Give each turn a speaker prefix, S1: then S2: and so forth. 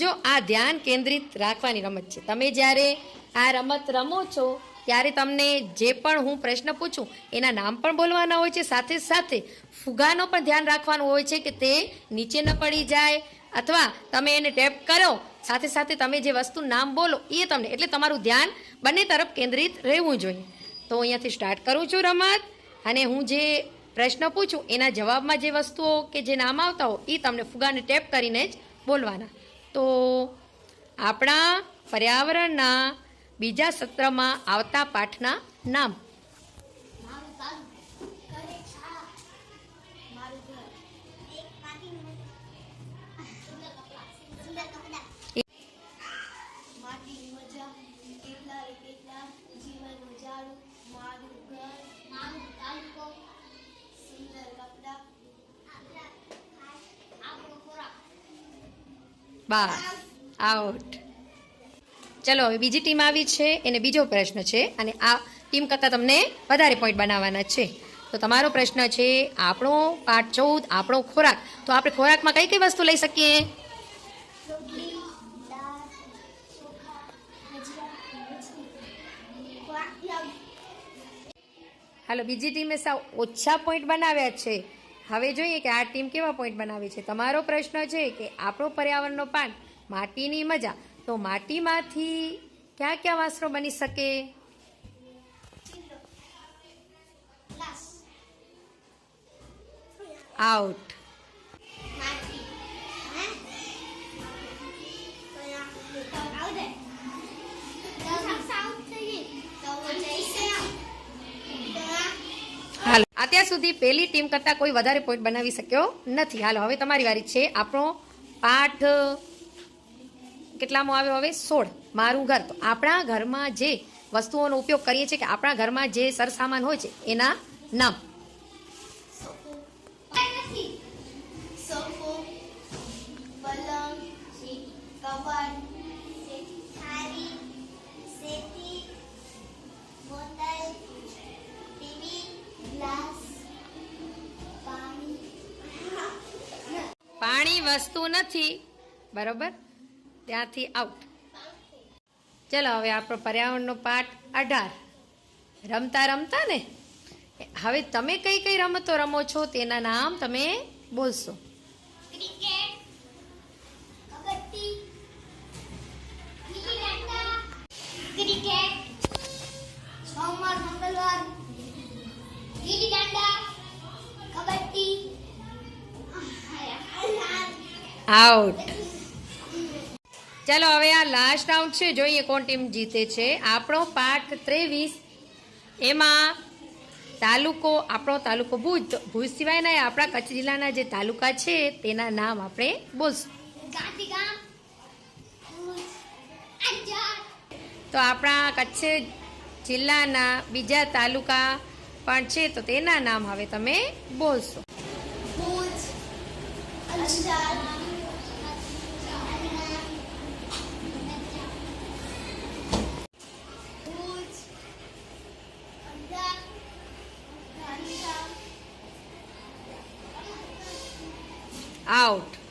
S1: જો આ ધ્યાન કેન્દ્રિત રાખવાની રમત છે. તમે જ્યારે આ રમત રમો છો, ત્યારે તમને જે પણ હું પ્રશ્ન પૂછું, એના નામ પણ બોલવાના હોય છે, સાથે સાથે ફુગાનો પણ ધ્યાન રાખવાનું હોય છે કે તે નીચે ન પડી જાય અથવા તમે એને ટેપ કરો, સાથે સાથે તમે જે વસ્તુ નામ બોલો, એ તમને, એટલે તમારું ધ્યાન બંને તરફ કેન્દ્રિત રહેવું જોઈએ. તો અહીંયાથી સ્ટાર્ટ કરું છું રમત અને હું જે પ્રશ્ન પૂછું, એના જવાબમાં જે વસ્તુઓ કે જે નામ આવતા હોય, એ તમને ફુગાને ટેપ કરીને જ બોલવાના. તો આપણા પર્યાવરણના બીજા સત્રમાં આવતા પાઠના નામ. બસ આઉટ ચલો, હવે બીજી ટીમ આવી છે, એને બીજો પ્રશ્ન છે, અને આ ટીમ કરતાં તમને વધારે પોઈન્ટ બનાવવાના છે. તો તમારો પ્રશ્ન છે, આપણો પાઠ ચૌદ, આપણો ખોરાક. તો આપણે ખોરાકમાં કઈ કઈ વસ્તુ લઈ શકીએ? હાલો, બીજી ટીમે સાવ ઓછા પોઈન્ટ બનાવ્યા છે. હવે જોઈએ કે આ ટીમ કેવા પોઈન્ટ બનાવે છે. તમારો પ્રશ્ન છે કે આપણો પર્યાવરણનો પાઠ માટીની મજા, તો માટીમાંથી ક્યાં ક્યાં વાસરો બની શકે? આઉટ અત્યાર સુધી પહેલી ટીમ કરતાં કોઈ વધારે પોઈન્ટ બનાવી શક્યો નથી. હાલો, હવે તમારી વારી છે આપણો પાઠ, કેટલામાં આવ્યો હવે? સોળ. મારું ઘર. તો આપણા ઘરમાં જે વસ્તુઓનો ઉપયોગ કરીએ છીએ કે આપણા ઘરમાં જે સરસામાન હોય છે, એના નામ.
S2: પાણી
S1: વસ્તુ નથી. બરોબર? ત્યાંથી આઉટ ચલો, હવે આપણો પર્યાવરણનો પાઠ અઢાર. રમતા રમતા ને? હવે તમે કઈ કઈ રમતો રમો છો તેના નામ તમે બોલશો.
S2: ક્રિકેટ
S1: આઉટ ચાલો હવે આ લાસ્ટ રાઉન્ડ છે. જોઈએ કોણ ટીમ જીતે છે. આપણો પાઠ ત્રેવીસ. એમાં તાલુકો આપણો તાલુકો ભુજ. ભુજ સિવાયના આપણા કચ્છ જિલ્લાના જે તાલુકા છે તેના નામ આપણે બોલશું. તો આપણા કચ્છ જિલ્લાના બીજા તાલુકા પણ છે તો તેના નામ હવે તમે બોલશો.
S2: ભુજ ગાંધીધામ
S1: આઉટ